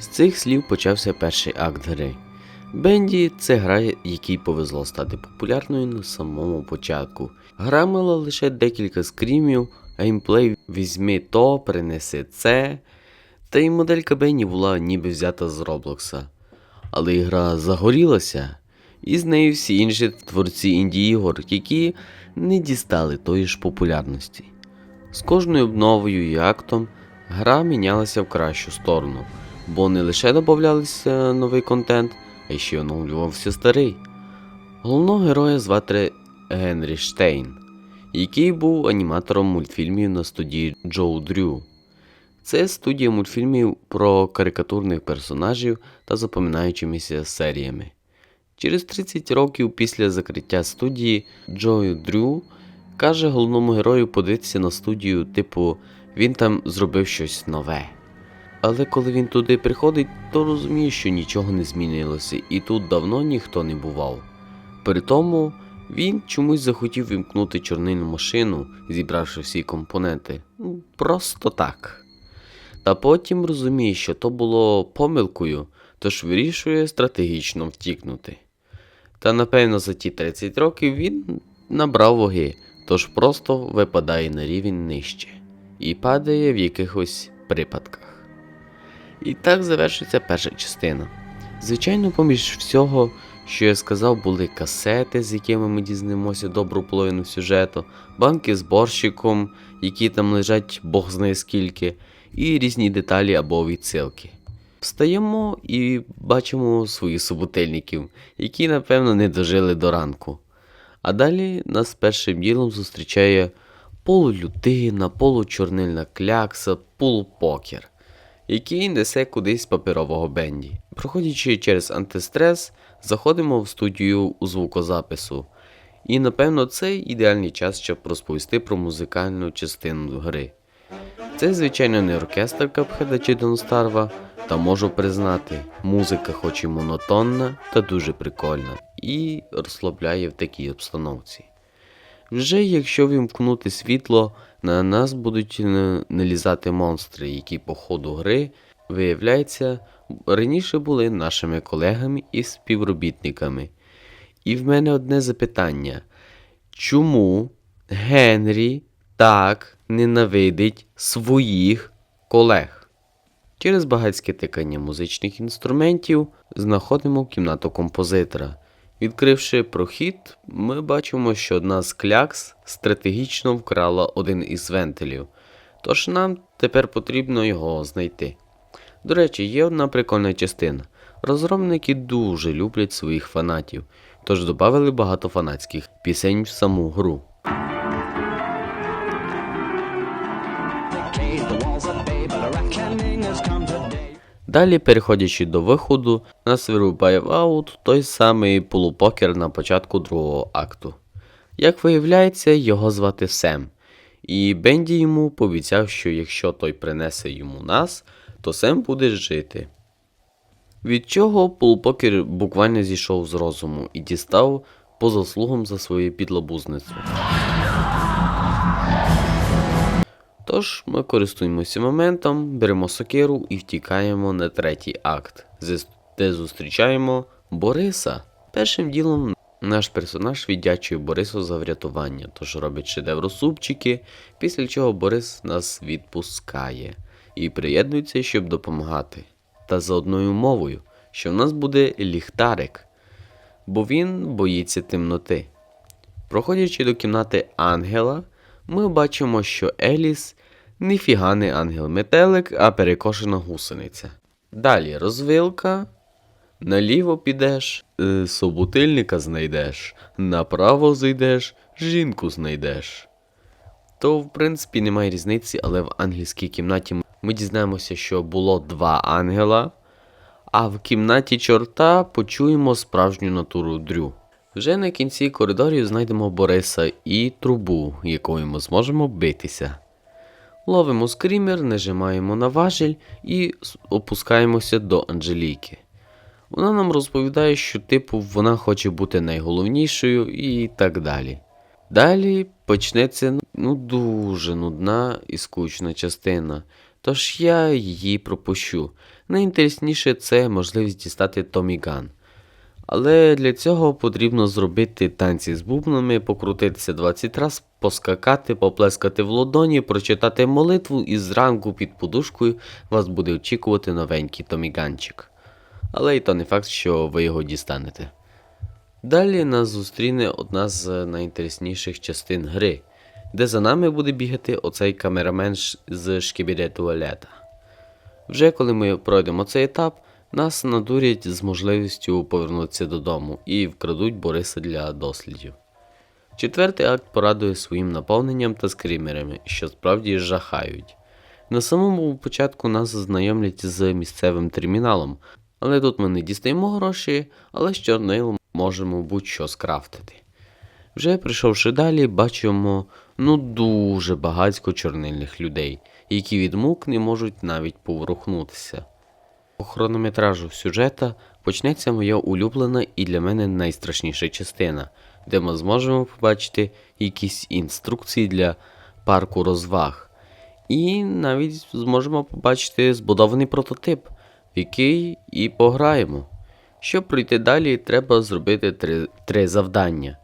З цих слів почався перший акт гри. Бенді це гра, якій повезло стати популярною на самому початку. Гра мала лише декілька скрімів, геймплей візьми то, принеси це. Та й моделька Бенні була ніби взята з Роблокса. Але гра загорілася, і з нею всі інші творці інді-ігор, які не дістали тої ж популярності. З кожною обновою і актом гра мінялася в кращу сторону, бо не лише додавався новий контент, а ще й оновлювався старий. Головного героя звати Генрі Штейн, який був аніматором мультфільмів на студії Джоу Дрю. Це студія мультфільмів про карикатурних персонажів та запоминаючимися серіями. Через 30 років після закриття студії Джо Дрю каже головному герою подивитися на студію, типу, він там зробив щось нове. Але коли він туди приходить, то розуміє, що нічого не змінилося, і тут давно ніхто не бував. При тому він чомусь захотів вімкнути чорнильну машину, зібравши всі компоненти. Ну, Просто так. Та потім розуміє, що то було помилкою, тож вирішує стратегічно втікнути. Та напевно за ті 30 років він набрав ваги, тож просто випадає на рівень нижче і падає в якихось припадках. І так завершується перша частина. Звичайно, поміж всього, що я сказав, були касети, з якими ми дізнаємося добру половину сюжету, банки з борщиком, які там лежать бог знає скільки, і різні деталі або відсилки. Встаємо і бачимо своїх суботельників, які, напевно, не дожили до ранку. А далі нас першим ділом зустрічає полулюдина, получорнильна клякса, полупокер, який несе кудись паперового бенді. Проходячи через антистрес, заходимо в студію у звукозапису. І напевно це ідеальний час, щоб розповісти про музикальну частину гри. Це, звичайно, не оркестр Капхеда чи Донстарва, та можу признати, музика хоч і монотонна, та дуже прикольна, і розслабляє в такій обстановці. Вже якщо вімкнути світло, на нас будуть налізати монстри, які по ходу гри, виявляється, раніше були нашими колегами і співробітниками. І в мене одне запитання: чому Генрі так ненавидить своїх колег? Через багатське тикання музичних інструментів знаходимо кімнату композитора. Відкривши прохід, ми бачимо, що одна з клякс стратегічно вкрала один із вентилів, тож нам тепер потрібно його знайти. До речі, є одна прикольна частина. Розробники дуже люблять своїх фанатів, тож додали багато фанатських пісень в саму гру. Далі, переходячи до виходу, нас вирубає в аут той самий полупокер на початку другого акту. Як виявляється, його звати Сем, і Бенді йому пообіцяв, що якщо той принесе йому нас, то Сем буде жити. Від чого полупокер буквально зійшов з розуму і дістав по заслугам за своє підлабузництво. Тож ми користуємося моментом, беремо сокиру і втікаємо на третій акт, де зустрічаємо Бориса. Першим ділом наш персонаж віддячує Борису за врятування, тож робить шедевросупчики, після чого Борис нас відпускає і приєднується, щоб допомагати. Та за одною умовою, що в нас буде ліхтарик, бо він боїться темноти. Проходячи до кімнати ангела, ми бачимо, що Еліс ніфіга не ангел-метелик, а перекошена гусениця. Далі розвилка. Наліво підеш, е, собутильника знайдеш, направо зайдеш, жінку знайдеш. То, в принципі, немає різниці, але в англійській кімнаті ми дізнаємося, що було два ангела, а в кімнаті чорта почуємо справжню натуру Дрю. Вже на кінці коридорів знайдемо Бориса і трубу, якою ми зможемо битися. Ловимо скрімер, нажимаємо на важіль і опускаємося до Анжеліки. Вона нам розповідає, що типу вона хоче бути найголовнішою і так далі. Далі почнеться ну дуже нудна і скучна частина, тож я її пропущу. Найінтересніше це можливість дістати Томі Ган. Але для цього потрібно зробити танці з бубнами, покрутитися 20 раз, поскакати, поплескати в ладоні, прочитати молитву і зранку під подушкою вас буде очікувати новенький томіганчик. Але й то не факт, що ви його дістанете. Далі нас зустріне одна з найінтересніших частин гри, де за нами буде бігати оцей камерамен з шкібіде туалета. Вже коли ми пройдемо цей етап, нас надурять з можливістю повернутися додому і вкрадуть Бориса для дослідів. Четвертий акт порадує своїм наповненням та скрімерами, що справді жахають. На самому початку нас знайомлять з місцевим терміналом, але тут ми не дістаємо гроші, але з чорнилом можемо будь-що скрафтити. Вже прийшовши далі, бачимо ну дуже багатько чорнильних людей, які від мук не можуть навіть поворухнутися. По хронометражу сюжета почнеться моя улюблена і для мене найстрашніша частина, де ми зможемо побачити якісь інструкції для парку розваг. І навіть зможемо побачити збудований прототип, в який і пограємо. Щоб пройти далі, треба зробити три, три завдання: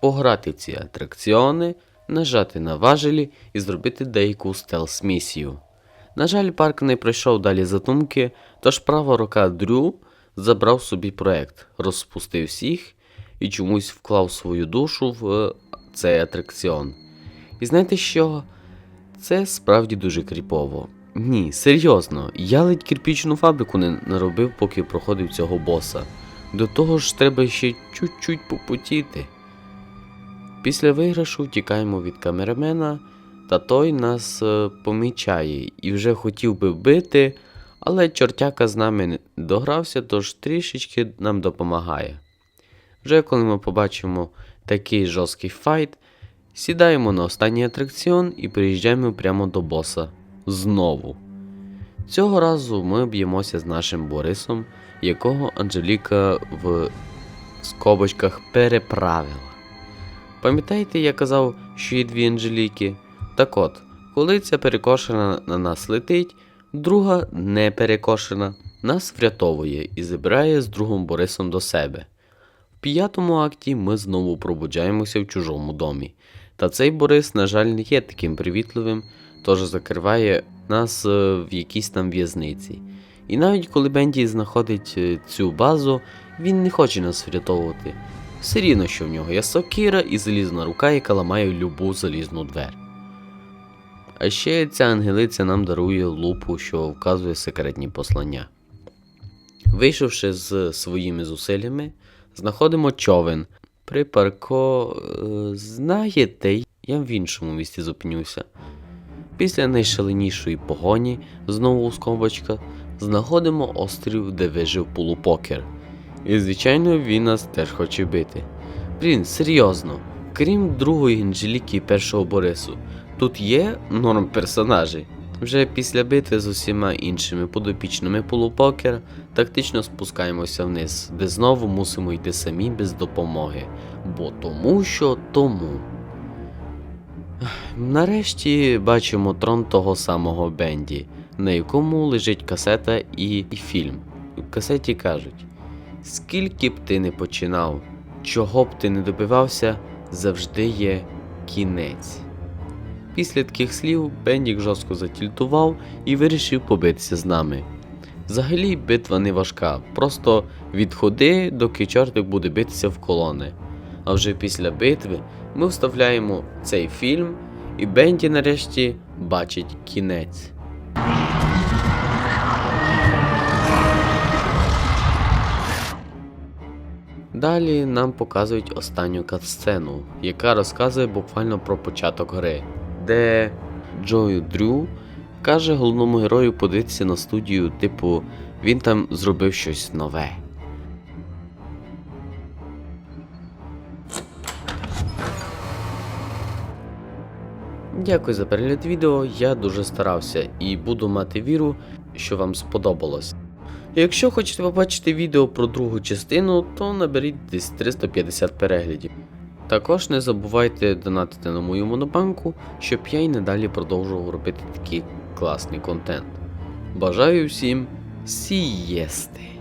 пограти ці атракціони, нажати на важелі і зробити деяку стелс-місію. На жаль, парк не пройшов далі задумки, тож права рука Дрю забрав собі проект, розпустив всіх і чомусь вклав свою душу в цей атракціон. І знаєте що? Це справді дуже кріпово. Ні, серйозно, я ледь кирпічну фабрику не наробив, поки проходив цього боса. До того ж, треба ще чуть-чуть попотіти. Після виграшу втікаємо від камерамена, та той нас е, помічає і вже хотів би вбити, але чортяка з нами не догрався, тож трішечки нам допомагає. Вже коли ми побачимо такий жорсткий файт, сідаємо на останній атракціон і приїжджаємо прямо до боса. Знову. Цього разу ми б'ємося з нашим Борисом, якого Анжеліка в скобочках переправила. Пам'ятаєте, я казав, що є дві Анжеліки? Так от, коли ця перекошена на нас летить, друга не перекошена, нас врятовує і забирає з другом Борисом до себе. В п'ятому акті ми знову пробуджаємося в чужому домі. Та цей Борис, на жаль, не є таким привітливим, тож закриває нас е, в якійсь там в'язниці. І навіть коли Бенді знаходить е, цю базу, він не хоче нас врятовувати. Все рівно, що в нього є сокира і залізна рука, яка ламає любу залізну двер. А ще ця ангелиця нам дарує лупу, що вказує секретні послання. Вийшовши з своїми зусиллями, знаходимо човен. При парко. е, знаєте, я в іншому місці зупинюся. Після найшаленішої погоні, знову у скобочка, знаходимо острів, де вижив полупокер. І, звичайно, він нас теж хоче бити. Блін, серйозно, крім другої Анжеліки і першого Борису, тут є норм персонажі. Вже після битви з усіма іншими подопічними полупокера тактично спускаємося вниз, де знову мусимо йти самі без допомоги. Бо тому що тому. Нарешті бачимо трон того самого Бенді, на якому лежить касета і, і фільм. В касеті кажуть: скільки б ти не починав, чого б ти не добивався, завжди є кінець. Після таких слів Бендік жорстко затільтував і вирішив побитися з нами. Взагалі битва не важка, просто відходи, доки чортик буде битися в колони. А вже після битви ми вставляємо цей фільм, і Бенді нарешті бачить кінець. Далі нам показують останню катсцену, яка розказує буквально про початок гри, де Джою Дрю каже головному герою подивитися на студію, типу, він там зробив щось нове. Дякую за перегляд відео. Я дуже старався і буду мати віру, що вам сподобалось. Якщо хочете побачити відео про другу частину, то наберіть десь 350 переглядів. Також не забувайте донатити на мою монобанку, щоб я й надалі продовжував робити такий класний контент. Бажаю всім сієсти.